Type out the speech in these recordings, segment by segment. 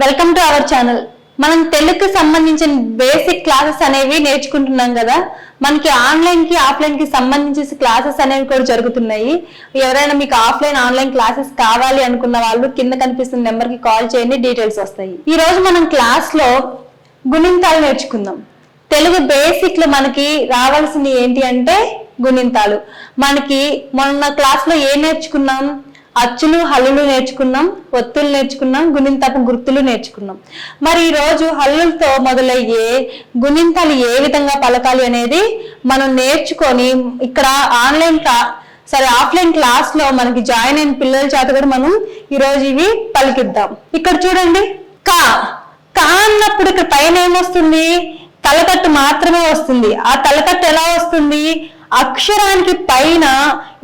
Welcome to our channel మనం తెలుగుకి సంబంధించిన బేసిక్ క్లాసెస్ అనేవి నేర్చుకుంటున్నాం కదా. మనకి ఆన్లైన్కి ఆఫ్లైన్కి సంబంధించి క్లాసెస్ అనేవి కూడా జరుగుతున్నాయి. ఎవరైనా మీకు ఆఫ్లైన్ ఆన్లైన్ క్లాసెస్ కావాలి అనుకున్న వాళ్ళు కింద కనిపిస్తున్న నెంబర్కి కాల్ చేయండి డీటెయిల్స్ వస్తాయి. ఈ రోజు మనం క్లాస్లో గుణింతాలు నేర్చుకుందాం. తెలుగు బేసిక్లో మనకి రావాల్సింది ఏంటి అంటే గుణింతాలు. మనకి మొన్న క్లాస్లో ఏం నేర్చుకున్నాం? అచ్చులు హల్లులు నేర్చుకున్నాం ఒత్తులు నేర్చుకున్నాం గుణింతపు గుర్తులు నేర్చుకున్నాం. మరి ఈరోజు హల్లులతో మొదలయ్యే గుణింతాలు ఏ విధంగా పలకాలి అనేది మనం నేర్చుకొని ఇక్కడ ఆన్లైన్ క్లా సరే ఆఫ్లైన్ క్లాస్లో మనకి జాయిన్ అయిన పిల్లల చేత కూడా మనం ఈరోజు ఇవి పలికిద్దాం. ఇక్కడ చూడండి. కా. కా అన్నప్పుడు ఇక్కడ పైన ఏమొస్తుంది? తలకట్టు మాత్రమే వస్తుంది. ఆ తలకట్టు ఎలా వస్తుంది? అక్షరానికి పైన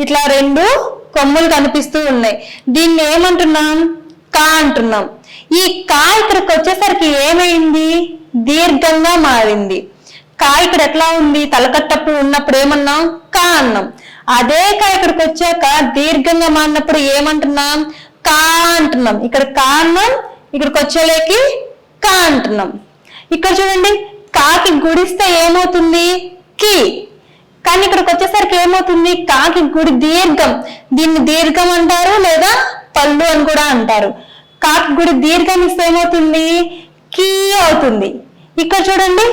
ఇట్లా రెండు కొమ్ములు కనిపిస్తూ ఉన్నాయి. దీన్ని ఏమంటున్నాం? కా అంటున్నాం. ఈ కా ఇక్కడికి వచ్చేసరికి ఏమైంది? దీర్ఘంగా మారింది. కా ఇక్కడ ఎట్లా ఉంది? తలకట్టప్పుడు ఉన్నప్పుడు ఏమన్నాం? కా అన్నాం. అదే కా ఇక్కడికి వచ్చాక దీర్ఘంగా మారినప్పుడు ఏమంటున్నాం? కా అంటున్నాం. ఇక్కడ కా అన్నాం ఇక్కడికి వచ్చేలేకి కా అంటున్నాం. ఇక్కడ చూడండి కాకి గుడిస్తే ఏమవుతుంది? కి. కానీ ఇక్కడికి వచ్చేసరికి ఏమవుతుంది? కాకి గుడి దీర్ఘం. దీన్ని దీర్ఘం అంటారు లేదా పళ్ళు అని కూడా అంటారు. కాకి గుడి దీర్ఘం ఇస్తే ఏమవుతుంది? కీ అవుతుంది. ఇక్కడ చూడండి.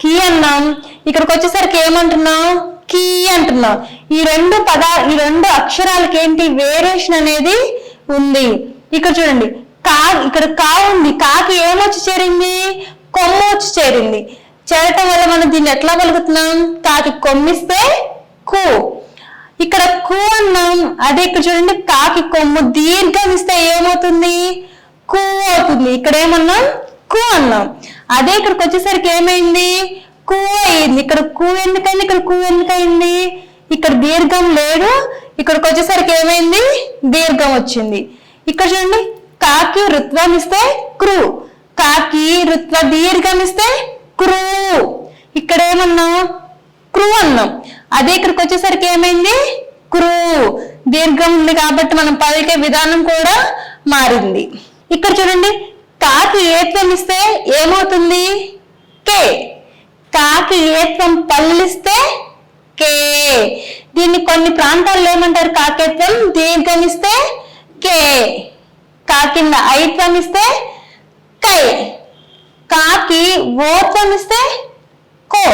కీ అన్నాం. ఇక్కడికి వచ్చేసరికి ఏమంటున్నాం? కీ అంటున్నాం. ఈ రెండు పద ఈ రెండు అక్షరాలకి ఏంటి వేరియేషన్ అనేది ఉంది. ఇక్కడ చూడండి. కా ఇక్కడ కా ఉంది. కాకి ఏమొచ్చి చేరింది? కొమ్మ వచ్చి చేరింది. చేరటం వల్ల మనం దీన్ని ఎట్లా పలుకుతున్నాం కాకి కొమ్మిస్తే కు. ఇక్కడ కు అన్నాం. అదే ఇక్కడ చూడండి కాకి కొమ్ము దీర్ఘం ఇస్తే ఏమవుతుంది? కు అవుతుంది. ఇక్కడ ఏమన్నాం? కు అన్నాం. అదే ఇక్కడికి వచ్చేసరికి ఏమైంది? కు అయింది. ఇక్కడ కు ఎందుకైంది? ఇక్కడ కు ఎందుకైంది? ఇక్కడ దీర్ఘం లేదు. ఇక్కడికి వచ్చేసరికి ఏమైంది? దీర్ఘం వచ్చింది. ఇక్కడ చూడండి కాకి రుత్వం ఇస్తే క్రూ కాకి రుత్వ దీర్ఘం ఇస్తే క్రూ. ఇక్కడ ఏమన్నాం క్రూ అన్నాం. అదే ఇక్కడికి వచ్చేసరికి ఏమైంది? క్రూ. దీర్ఘం ఉంది కాబట్టి మనం పలికే విధానం కూడా మారింది. ఇక్కడ చూడండి కాకి ఏత్వం ఇస్తే ఏమవుతుంది? కే. కాకి ఏత్వం పల్లిస్తే కే. దీన్ని కొన్ని ప్రాంతాల్లో ఏమంటారు? కాకేత్వం దీర్ఘం ఇస్తే కే. కాకింద ఐత్వం ఇస్తే కై. కాకి ఓత్వం ఇస్తే కో.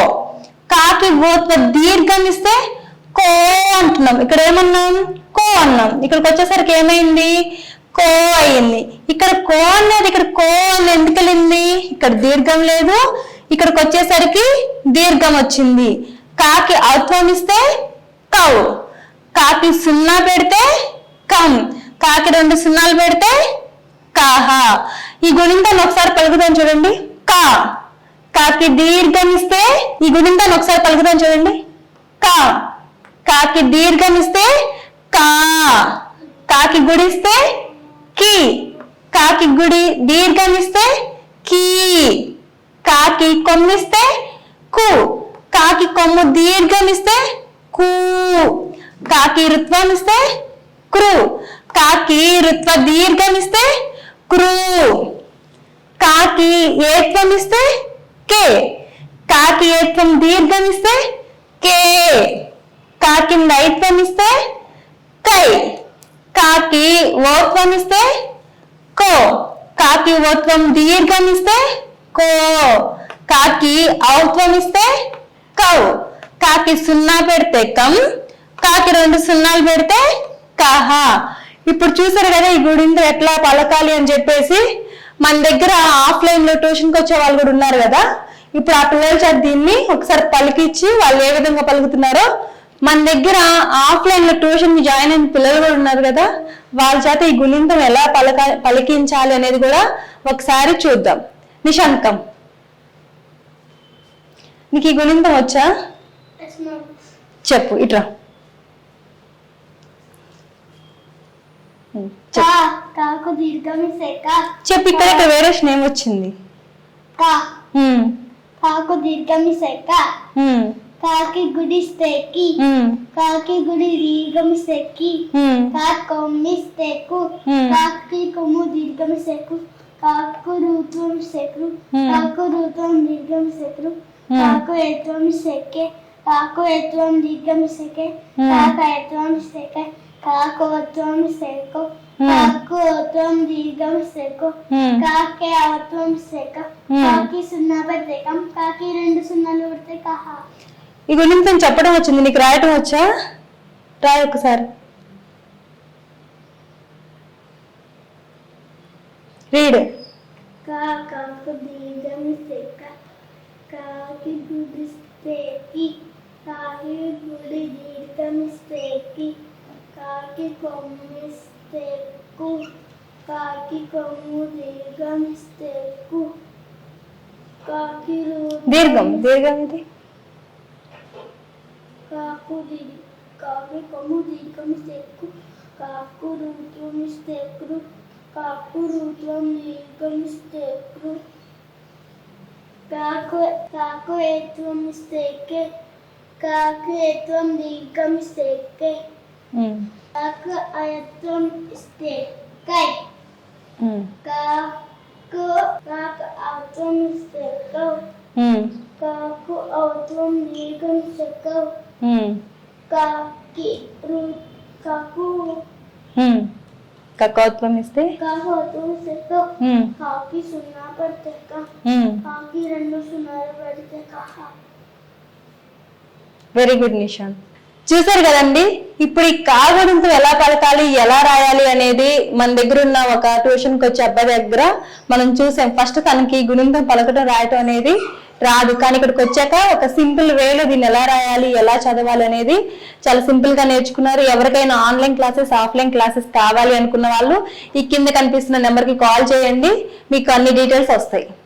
కాకి ఓత్వ దీర్ఘం ఇస్తే కో అంటున్నాం. ఇక్కడ ఏమన్నాం? కో అన్నాం. ఇక్కడికి వచ్చేసరికి ఏమైంది? కో అయింది. ఇక్కడ కో అనేది ఇక్కడ కో అని ఎందుకు వెళ్ళింది? ఇక్కడ దీర్ఘం లేదు. ఇక్కడికి వచ్చేసరికి దీర్ఘం వచ్చింది. కాకి ఔత్వం ఇస్తే కౌ. కాకి సున్నా పెడితే కం. కాకి రెండు సున్నాలు పెడితే కాహా. ఈ గుణింతాన్ని ఒకసారి పలుకుదాం చూడండి. కా. కాకి దీర్ఘం ఇస్తే ఈ గుణింతాన్ని ఒకసారి పలుకుదాం చూడండి. కా. కాకి దీర్ఘం ఇస్తే కా. కాకి గుడిస్తే కి. కాకి గుడి దీర్ఘం ఇస్తే కీ. కాకి కొమ్మిస్తే కు. కాకి కొమ్ము దీర్ఘం ఇస్తే కూ. కాకి రుత్వం ఇస్తే క్రు కాకి రుత్వ దీర్ఘం ఇస్తే క్రూ కాకి ఏత్వం ఇస్తే కే. కాకి ఏత్వం దీర్ఘం ఇస్తే కే. కాకి నైత్వం ఇస్తే కై. కాకి ఓత్వం ఇస్తే కో. కాకి ఓత్వం దీర్ఘం ఇస్తే కో. కాకి ఔత్వం ఇస్తే కౌ. కాకి సున్నా పెడితే కం. కాకి రెండు సున్నాలు పెడితే కహ. ఇప్పుడు చూసారు కదా ఈ గుడింద్ర ఎట్లా పలకాలి అని చెప్పేసి మన దగ్గర ఆఫ్లైన్లో ట్యూషన్కి వచ్చే వాళ్ళు కూడా ఉన్నారు కదా? ఇప్పుడు ఆ పిల్లల చేత దీన్ని ఒకసారి పలికిచ్చి వాళ్ళు ఏ విధంగా పలుకుతున్నారో మన దగ్గర ఆఫ్లైన్లో ట్యూషన్కి జాయిన్ అయిన పిల్లలు కూడా ఉన్నారు కదా? వాళ్ళ చేత ఈ గుణింతం ఎలా పలక పలికించాలి అనేది కూడా ఒకసారి చూద్దాం. నిశంకం. నీకు ఈ గుణింతం వచ్చా? చెప్పు ఇట్రా దీర్ఘం ఇస్తే కా చెప్పు ఇక్కడ ఇక్కడ వేరియేషన్ ఏం వచ్చింది. కా? ఉం, కాకు దీర్ఘం కాకి గుడిస్తే కి ఉం, కాకి గుడి దీర్ఘం ఇస్తే కి ఉం, కా కొమ్మిస్తే కు Hmm. కాకి కొమ్ము దీర్ఘం కాకు రూత్వం Hmm. కాకు రూత్వం దీర్ఘం శక్రు. కాకు ఎత్వం సెకే? కాకు ఎత్వం దీర్ఘం సెకే. కాక ఎత్వం సెకే? కాకు ఒత్వం సెకో. కాకు ఒత్వం దీర్ఘం సెకో Hmm. కాకి అవత్వం సెక Hmm. కాకి సున్నా పెద్దకం కాకి రెండు సున్నాలు పడితే కహా. ఈ గుణింతం చెప్పడం వచ్చింది నీకు రాయటం వచ్చా? రాయి ఒకసారి రీడ్ కాకు దీర్ఘం సెక కాకి గుడి కాకి గుడి దీర్ఘం స్టేకి కాకి కొమ్మి స్టేకు కాకి కొమ్ము దీర్ఘం స్టేకు కాకి దీర్ఘం దీర్ఘం ఇది. కాకు ది- కాకి కొమ్ము దీర్ఘం స్టేకు కాకు రూత్వం స్టేకులు కాకు రూత్వం దీర్ఘం స్టేకులు కాకు కాకు ఏత్వం స్టేకే కాకు ఏత్వం దీర్ఘం ఉమ్, కాకు అయత్వం స్టేకై ఉమ్, కాకు కాకు అవత్వం స్టేకౌ ఉమ్, కాకు అవత్వం దీర్ఘం స్టేకౌ ఉమ్, కాకి రు కాకు ఉమ్. కక్కోత్వం ఇస్తే కాకు అవత్వం స్టేకౌ ఉమ్, కాకి సున్నా పడితే కా ఉమ్. కాకి రెండు సున్నాలు పడితే కహా వెరీ గుడ్ నిషాంత్ చూసారు కదండి? ఇప్పుడు ఈ కాగుణంతో ఎలా పలకాలి ఎలా రాయాలి అనేది మన దగ్గర ఉన్న ఒక ట్యూషన్కి వచ్చే అబ్బాయి దగ్గర మనం చూసాం. ఫస్ట్ తనకి గుణింతం పలకటం రాయటం అనేది రాదు. కానీ ఇక్కడికి వచ్చాక ఒక సింపుల్ వేలో దీన్ని ఎలా రాయాలి ఎలా చదవాలి అనేది చాలా సింపుల్గా నేర్చుకున్నారు. ఎవరికైనా ఆన్లైన్ క్లాసెస్ ఆఫ్లైన్ క్లాసెస్ కావాలి అనుకున్న వాళ్ళు ఈ కింద కనిపిస్తున్న నెంబర్కి కాల్ చేయండి. మీకు అన్ని డీటెయిల్స్ వస్తాయి.